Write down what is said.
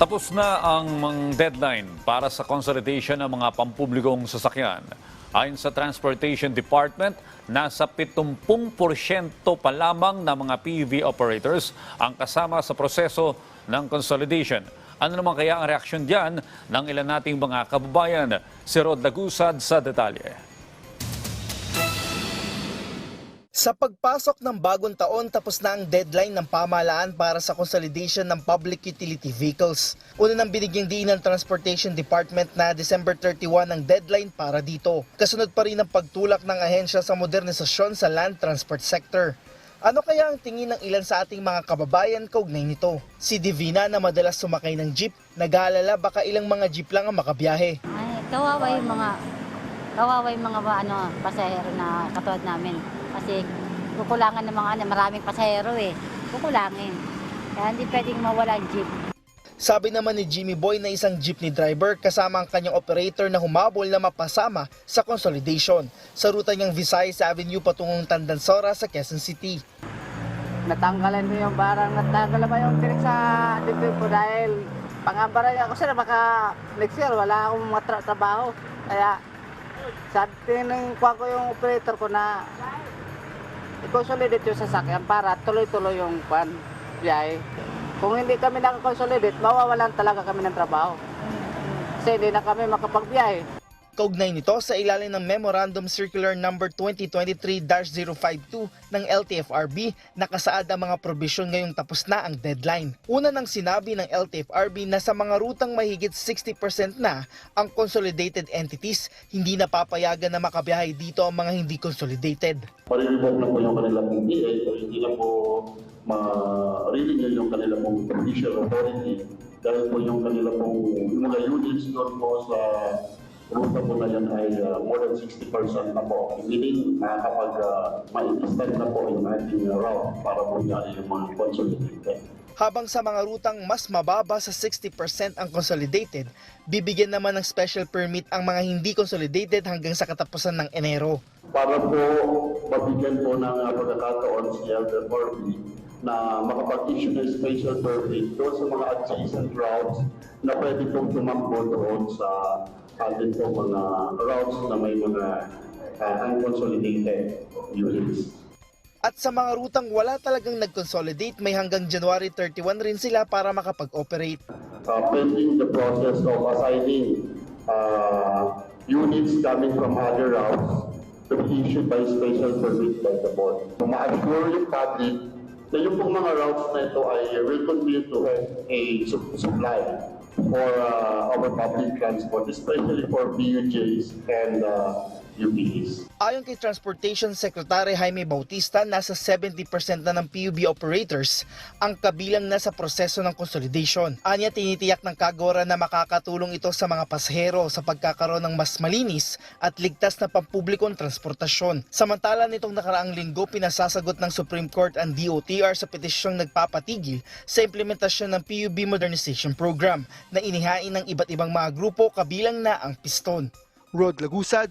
Tapos na ang mga deadline para sa consolidation ng mga pampublikong sasakyan. Ayon sa Transportation Department, nasa 70% pa lamang ng mga PUV operators ang kasama sa proseso ng consolidation. Ano naman kaya ang reaksyon diyan ng ilan nating mga kababayan? Si Rod Lagusad sa detalye. Sa pagpasok ng bagong taon, tapos na ang deadline ng pamahalaan para sa consolidation ng public utility vehicles. Una nang binigyang diin ng Transportation Department na December 31 ang deadline para dito. Kasunod pa rin ang pagtulak ng ahensya sa modernisasyon sa land transport sector. Ano kaya ang tingin ng ilan sa ating mga kababayan kaugnay nito? Si Divina na madalas sumakay ng jeep, nag-aalala baka ilang mga jeep lang ang makabiyahe. Ay, kawawa yung mga kawawa yung mga ano, pasahero na katulad namin. Kasi kukulangan ng mga ano, maraming pasahero eh. Kukulangin. Kaya hindi pwedeng mawala ang jeep. Sabi naman ni Jimmy Boy na isang jeepney driver kasama ang kanyang operator na humabol na mapasama sa consolidation sa ruta niyang Visayas Avenue patungong Tandansora sa Quezon City. natanggalan mo yung barang, natanggalan mo yung tirik sa dibdib ko dahil pangambara niya ako sir, baka next year wala akong matra- trabaho. Kaya sa tingin ko ko yung operator ko na i-consolidate yung sasakyan para tuloy-tuloy yung pan biyahe. Kung hindi kami nakakonsolidate, mawawalan talaga kami ng trabaho. Kasi hindi na kami makapagbiyahe. Kaugnay nito sa ilalim ng Memorandum Circular Number 2023-052 ng LTFRB, nakasaad ang mga probisyon ngayong tapos na ang deadline. Una nang sinabi ng LTFRB na sa mga rutang mahigit 60% na ang consolidated entities, hindi napapayagan na makabiyahe dito ang mga hindi consolidated. Marirevok na po yung kanilang PPA so hindi na po ma-renew yung kanilang pong judicial authority dahil po yung kanilang pong mga units doon po sa ruta po na yan ay uh, more than 60% na po. Meaning makakapag uh, ma-extend na po yung ating uh, route para po niya yung mga consolidated. Habang sa mga rutang mas mababa sa 60% ang consolidated, bibigyan naman ng special permit ang mga hindi consolidated hanggang sa katapusan ng Enero. para po mabigyan po ng uh, pagkakataon si LTFRB na makapag-issue ng special permit doon sa mga adjacent routes na pwede pong tumakbo doon sa ating po mga routes na may mga uh, unconsolidated units. At sa mga rutang wala talagang nag-consolidate, may hanggang January 31 rin sila para makapag-operate. uh, pending the process of assigning uh, units coming from other routes to be issued by special permit by the board. So, ma-assure yung public na yung pong mga routes na ito ay will continue to have a su- supply for uh, our public transport, especially for BUJs and uh, UPs. Ayon kay Transportation Secretary Jaime Bautista, nasa 70% na ng PUB operators ang kabilang na sa proseso ng consolidation. Anya tinitiyak ng Kagora na makakatulong ito sa mga pasahero sa pagkakaroon ng mas malinis at ligtas na pampublikong transportasyon. Samantala nitong nakaraang linggo, pinasasagot ng Supreme Court ang DOTR sa petisyong nagpapatigil sa implementasyon ng PUB Modernization Program na inihain ng iba't ibang mga grupo kabilang na ang Piston. Rod Lagusad,